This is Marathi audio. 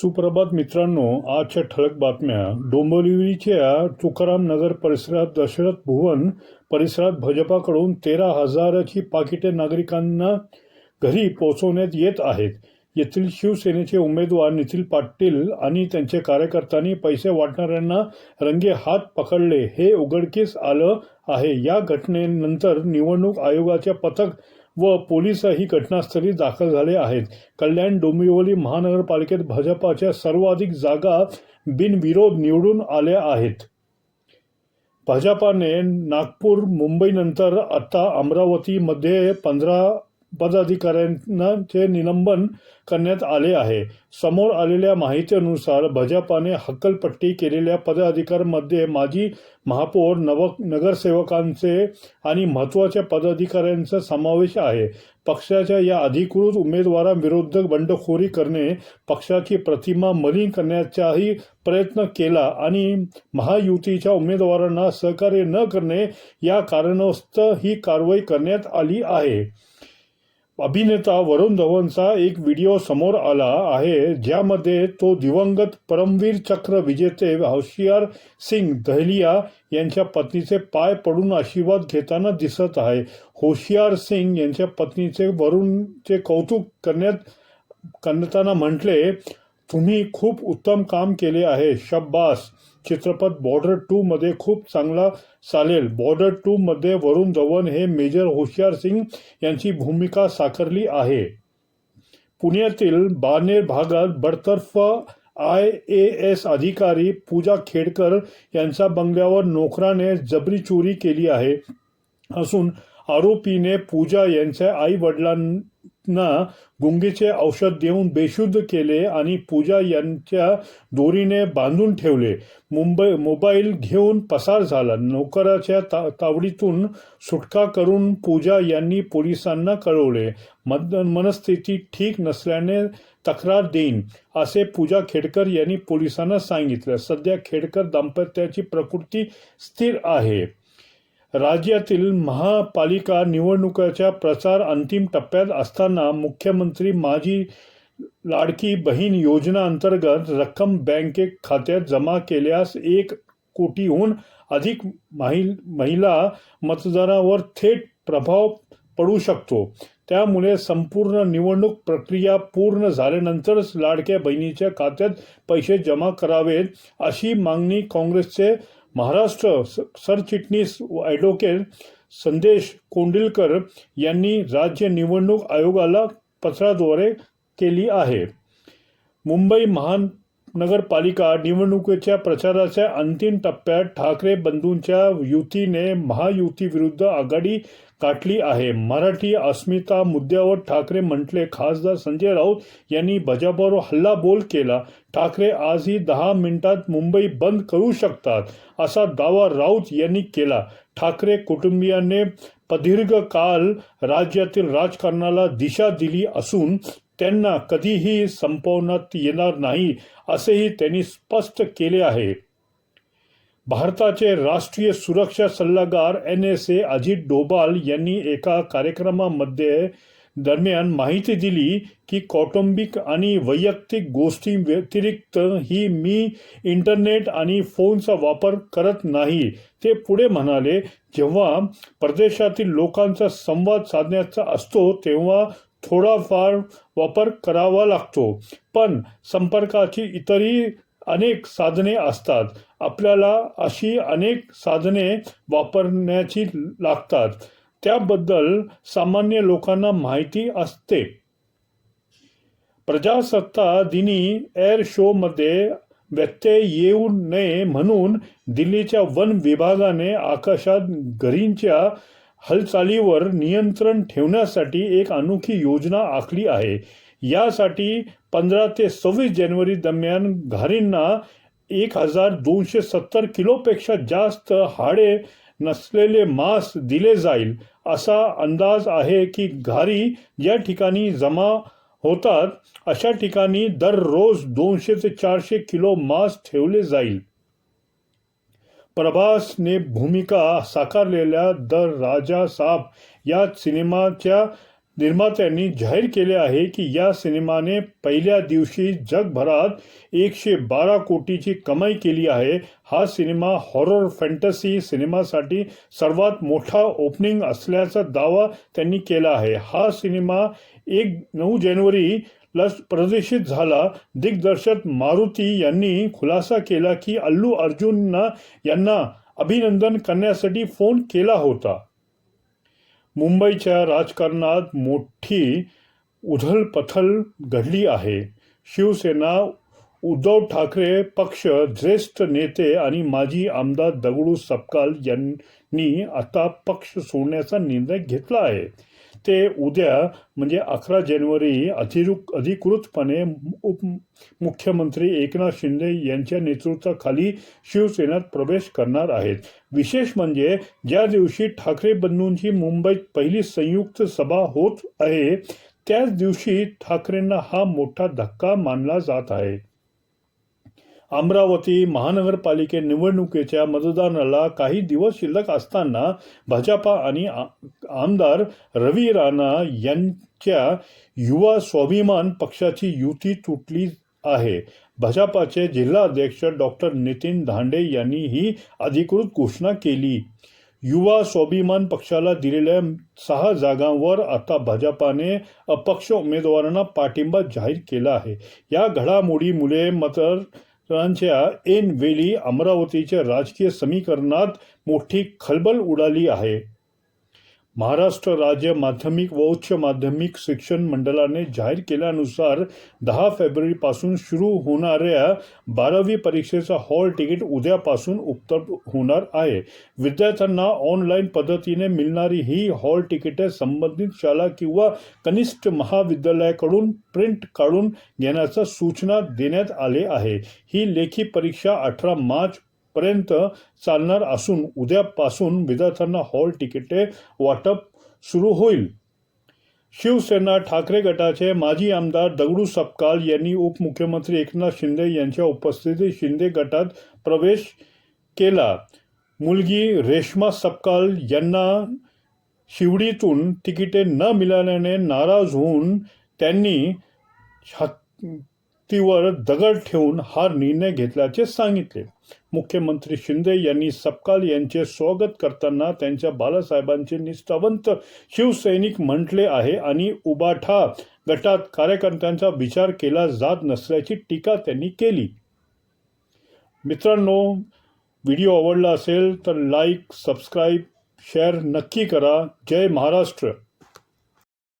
सुप्रभात मित्रांनो आजच्या ठळक बातम्या. डोंबिवलीच्या तुकाराम नगर परिसरात दशरथ भुवन परिसरात भाजपाकडून तेरा हजाराची पाकिटे नागरिकांना घरी पोहोचवण्यात येत आहेत. येथील शिवसेनेचे उमेदवार निखिल पाटील आणि त्यांचे कार्यकर्त्यांनी पैसे वाटणाऱ्यांना रंगे हात पकडले. हे उघडकीस आलं आहे. या घटनेनंतर निवडणूक आयोगाचे पथक व पोलीसही घटनास्थळी दाखल झाले आहेत. कल्याण डोंबिवली महानगरपालिकेत भाजपाच्या सर्वाधिक जागा बिनविरोध निवडून आल्या आहेत. भाजपाने नागपूर मुंबईनंतर आता अमरावतीमध्ये पंधरा पदाधिकाऱ्यांचे निलंबन करण्यात आले आहे. समोर आलेल्या माहितीनुसार भाजपाने हक्कलपट्टी केलेल्या पदाधिकाऱ्यांमध्ये माजी महापौर नव नगरसेवकांचे आणि महत्त्वाच्या पदाधिकाऱ्यांचा समावेश आहे. पक्षाच्या या अधिकृत उमेदवारांविरुद्ध बंडखोरी करणे पक्षाची प्रतिमा मलिन करण्याचाही प्रयत्न केला आणि महायुतीच्या उमेदवारांना सहकार्य न करणे या कारणास्तव ही कारवाई करण्यात आली आहे. अभिनेता वरुण धवनचा एक व्हिडिओ समोर आला आहे ज्यामध्ये तो दिवंगत परमवीर चक्र विजेते होशियार सिंग दहलिया यांच्या पत्नीचे पाय पडून आशीर्वाद घेताना दिसत आहे. होशियार सिंग यांच्या पत्नीचे वरुणचे कौतुक करण्यात करताना म्हटले तुम्ही खूप उत्तम काम केले आहे. शब्बास चित्रपट बॉर्डर टूमध्ये खूप चांगला चालेल. बॉर्डर टूमध्ये वरुण धवन हे मेजर होशियार सिंग यांची भूमिका साकारली आहे. पुण्यातील बानेर भागात बडतर्फ आय ए एस अधिकारी पूजा खेडकर यांच्या बंगल्यावर नोकराने जबरी चोरी केली आहे. असून आरोपीने पूजा यांच्या आई वडिलां गुंगीचे औषध देऊन बेशुद्ध केले आणि पूजा यांच्या दोरीने बांधून ठेवले. मुंबई मोबाईल घेऊन पसार झाला. नोकराच्या ता तावडीतून सुटका करून पूजा यांनी पोलिसांना कळवले. मद मनस्थिती ठीक नसल्याने तक्रार देईन असे पूजा खेडकर यांनी पोलिसांना सांगितलं. सध्या खेडकर दाम्पत्याची प्रकृती स्थिर आहे. राज्यातील महापालिका निवडणुकाच्या प्रचार अंतिम टप्प्यात असताना मुख्यमंत्री माझी लाडकी बहीण योजना अंतर्गत रक्कम बँके खात्यात जमा केल्यास एक कोटीहून अधिक माहि महिला मतदारावर थेट प्रभाव पडू शकतो. त्यामुळे संपूर्ण निवडणूक प्रक्रिया पूर्ण झाल्यानंतरच लाडक्या बहिणीच्या खात्यात पैसे जमा करावेत अशी मागणी काँग्रेसचे महाराष्ट्र स- सरचिटणीस ॲडव्होकेट संदेश कोंडिलकर यांनी राज्य निवडणूक आयोगाला पत्राद्वारे केली आहे. मुंबई महान नगरपालिका निवडणुकीच्या प्रचाराच्या अंतिम टप्प्यात ठाकरे बंधूंच्या युतीने महायुतीविरुद्ध आघाडी गाठली आहे. मराठी अस्मिता मुद्द्यावर ठाकरे म्हटले खासदार संजय राऊत यांनी भाजपवर हल्लाबोल केला. ठाकरे आजही दहा मिनिटात मुंबई बंद करू शकतात असा दावा राऊत यांनी केला. ठाकरे कुटुंबियांनी प्रदीर्घ काल राज्यातील राजकारणाला दिशा दिली असून त्यांना कधीही संपवण्यात येणार नाही असेही त्यांनी स्पष्ट केले आहे. भारताचे राष्ट्रीय सुरक्षा सल्लागार N S A Ajit Doval यांनी एका कार्यक्रमामध्ये दरम्यान माहिती दिली की कौटुंबिक आणि वैयक्तिक गोष्टी व्यतिरिक्त ही मी इंटरनेट आणि फोनचा वापर करत नाही ते पुढे म्हणाले जेव्हा परदेशातील लोकांचा संवाद साधण्याचा असतो तेव्हा थोडाफार वापर करावा लागतो. पण संपर्काची इतरही अनेक साधने असतात. आपल्याला अशी अनेक साधने वापरण्याची लागतात. त्याबद्दल सामान्य लोकांना माहिती असते. प्रजासत्ता दिनी एअर शोमध्ये व्यत्यय येऊ नये म्हणून दिल्लीच्या वन विभागाने आकाशात घरींच्या हालचालीवर नियंत्रण ठेवण्यासाठी एक अनोखी योजना आखली आहे. यासाठी पंधरा ते सव्वीस जानेवारी दरम्यान घारींना एक हजार दोनशे सत्तर किलोपेक्षा जास्त हाडे नसलेले मांस दिले जाईल असा अंदाज आहे की घारी ज्या ठिकाणी जमा होतात अशा ठिकाणी दररोज दोनशे ते चारशे किलो मांस ठेवले जाईल. प्रभासने भूमिका साकारलेल्या द राजा साब या सिनेमाच्या निर्मात्यांनी जाहीर केले आहे की या सिनेमाने पहिल्या दिवशी जगभरात एकशे बारा कोटीची कमाई केली आहे. हा सिनेमा हॉरर फॅन्टसी सिनेमासाठी सर्वात मोठा ओपनिंग असल्याचा दावा त्यांनी केला आहे. हा सिनेमा एक नऊ जानेवारी लस प्रदर्शित झाला. दिग्दर्शक मारुती यांनी खुलासा केला की अल्लू अर्जुनना यांना अभिनंदन करण्यासाठी फोन केला होता. मुंबईच्या राजकारणात मोठी उथलपथल घडली आहे. शिवसेना उद्धव ठाकरे पक्ष ज्येष्ठ नेते आणि माजी आमदार दगडू सपकाल यांनी आता पक्ष सोडण्याचा निर्णय घेतला आहे. ते उद्या म्हणजे अकरा जानेवारी अधिरु अधिकृतपणे उप मुख्यमंत्री एकनाथ शिंदे यांच्या नेतृत्वाखाली शिवसेनेत प्रवेश करणार आहेत. विशेष म्हणजे ज्या दिवशी ठाकरे बंधूंची मुंबईत पहिली संयुक्त सभा होत आहे त्याच दिवशी ठाकरेंना हा मोठा धक्का मानला जात आहे. अमरावती महानगरपालिके निवडणुकीच्या मतदानाला काही दिवस शिल्लक असताना भाजपा आणि आमदार रवी राणा यांच्या युवा स्वाभिमान पक्षाची युती तुटली आहे. भाजपाचे जिल्हाध्यक्ष डॉक्टर नितीन धांडे यांनी ही अधिकृत घोषणा केली. युवा स्वाभिमान पक्षाला दिलेल्या सहा जागांवर आता भाजपाने अपक्ष उमेदवारांना पाठिंबा जाहीर केला आहे. या घडामोडीमुळे मतदारांच्या ऐन ऐनवेळी अमरावतीच्या राजकीय समीकरणात मोठी खलबल उडाली आहे. महाराष्ट्र राज्य माध्यमिक व उच्च माध्यमिक शिक्षण मंडळाने जाहीर केल्यानुसार दहा फेब्रुवारीपासून सुरू होणाऱ्या बारावी परीक्षेचा हॉल तिकीट उद्यापासून उपलब्ध होणार आहे. विद्यार्थ्यांना ऑनलाईन पद्धतीने मिळणारी ही हॉल तिकिटे संबंधित शाळा किंवा कनिष्ठ महाविद्यालयाकडून प्रिंट काढून घेण्याचा सूचना देण्यात आले आहे ही लेखी परीक्षा अठरा मार्च पर्यंत चालणार असून उद्यापासून विद्यार्थ्यांना हॉल तिकिटे वाटप सुरू होईल. शिवसेना ठाकरे गटाचे माजी आमदार दगडू सपकाल यांनी उपमुख्यमंत्री एकनाथ शिंदे यांच्या उपस्थितीत शिंदे गटात प्रवेश केला. मुलगी रेश्मा सपकाल यांना शिवडीतून तिकिटे न मिळाल्याने नाराज होऊन त्यांनी छातीवर दगड ठेवून हा निर्णय घेतल्याचे सांगितले. मुख्यमंत्री शिंदे यांनी सपकाल यांचे स्वागत करताना त्यांच्या बालासाहेबांचे निष्ठावंत शिवसैनिक म्हटले आहे आणि उबाठा गटात कार्यकर्त्यांचा विचार केला जात नसल्याची टीका त्यांनी केली. मित्रांनो व्हिडिओ आवडला असेल तर लाईक सबस्क्राईब शेअर नक्की करा. जय महाराष्ट्र.